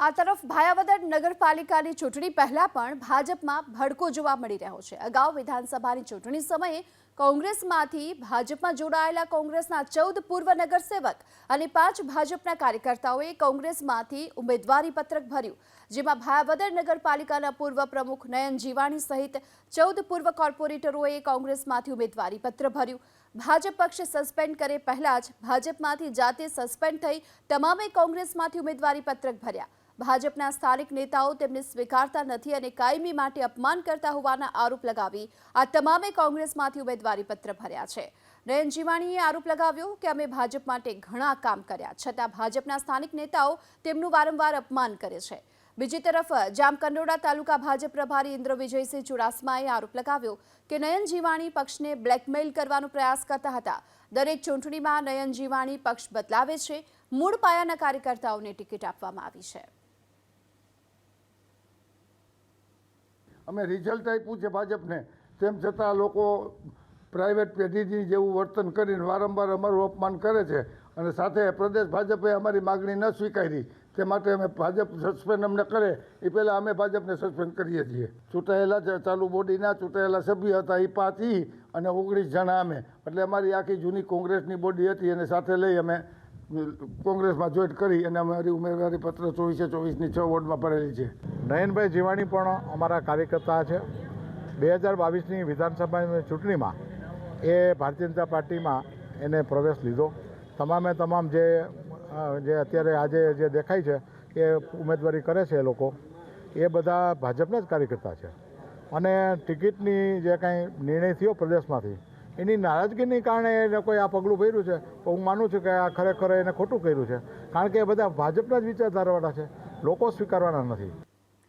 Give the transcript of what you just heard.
આ તરફ ભાયાવદર નગરપાલિકાની ચૂંટણી પહેલા પણ ભાજપમાં ભડકો જોવા મળી રહ્યો છે. અગાઉ વિધાનસભાની ચૂંટણી સમયે કોંગ્રેસમાંથી ભાજપમાં જોડાયેલા કોંગ્રેસના ચૌદ પૂર્વ નગરસેવક અને પાંચ ભાજપના કાર્યકર્તાઓએ કોંગ્રેસમાંથી ઉમેદવારી પત્રક ભર્યું, જેમાં ભાયાવદર નગરપાલિકાના પૂર્વ પ્રમુખ નયન જીવાણી સહિત ચૌદ પૂર્વ કોર્પોરેટરોએ કોંગ્રેસમાંથી ઉમેદવારી પત્ર ભર્યું. ભાજપ પક્ષ સસ્પેન્ડ કરે પહેલા જ ભાજપમાંથી જાતે સસ્પેન્ડ થઈ તમામે કોંગ્રેસમાંથી ઉમેદવારી પત્રક ભર્યા. ભાજપના સ્થાનિક નેતાઓ તેમને સ્વીકારતા નથી અને કાયમી માટે અપમાન કરતા હોવાના આરોપ લગાવી આ તમામે કોંગ્રેસમાંથી ઉમેદવારી પત્ર ભર્યા છે. નયન જીવાણીએ આરોપ લગાવ્યો કે અમે ભાજપ માટે ઘણા કામ કર્યા, છતાં ભાજપના સ્થાનિક નેતાઓ તેમનું વારંવાર અપમાન કરે છે. બીજી તરફ, જામકંડોળા તાલુકા ભાજપ પ્રભારી ઇન્દ્ર વિજયસિંહ ચુડાસમાએ આરોપ લગાવ્યો કે નયન જીવાણી પક્ષને બ્લેકમેઇલ કરવાનો પ્રયાસ કરતા હતા. દરેક ચૂંટણીમાં નયન જીવાણી પક્ષ બદલાવે છે. મૂળ પાયાના કાર્યકર્તાઓને ટિકિટ આપવામાં આવી છે. અમે રિઝલ્ટ આપ્યું છે ભાજપને. તેમ છતાં લોકો પ્રાઇવેટ પેઢીની જેવું વર્તન કરીને વારંવાર અમારું અપમાન કરે છે અને સાથે પ્રદેશ ભાજપે અમારી માગણી ન સ્વીકારી. તે માટે અમે ભાજપ સસ્પેન્ડ અમને કરે. એ પહેલાં અમે ભાજપને સસ્પેન્ડ કરીએ છીએ. ચૂંટાયેલા ચાલુ બોડીના ચૂંટાયેલા સભ્ય હતા એ પાંચ અને ઓગણીસ જણા અમે. એટલે અમારી આખી જૂની કોંગ્રેસની બોડી હતી અને સાથે લઈ અમે કોંગ્રેસમાં જોઈન્ટ કરી અને અમારી ઉમેદવારી પત્ર ચોવીસે ચોવીસની છ વોર્ડમાં ભરેલી છે. નયનભાઈ જીવાણી પણ અમારા કાર્યકર્તા છે. બે હજાર બાવીસની વિધાનસભાની ચૂંટણીમાં એ ભારતીય જનતા પાર્ટીમાં એને પ્રવેશ લીધો. તમામે તમામ જે જે અત્યારે આજે જે દેખાય છે, એ ઉમેદવારી કરે છે એ લોકો. એ બધા ભાજપના જ કાર્યકર્તા છે. અને ટિકિટની જે કાંઈ નિર્ણય થયો પ્રદેશમાંથી, એની નારાજગીને કારણે એ લોકોએ આ પગલું ભર્યું છે, તો હું માનું છું કે આ ખરેખર એને ખોટું કર્યું છે. કારણ કે એ બધા ભાજપના જ વિચારધારાવાળા છે. લોકો સ્વીકારવાના નથી.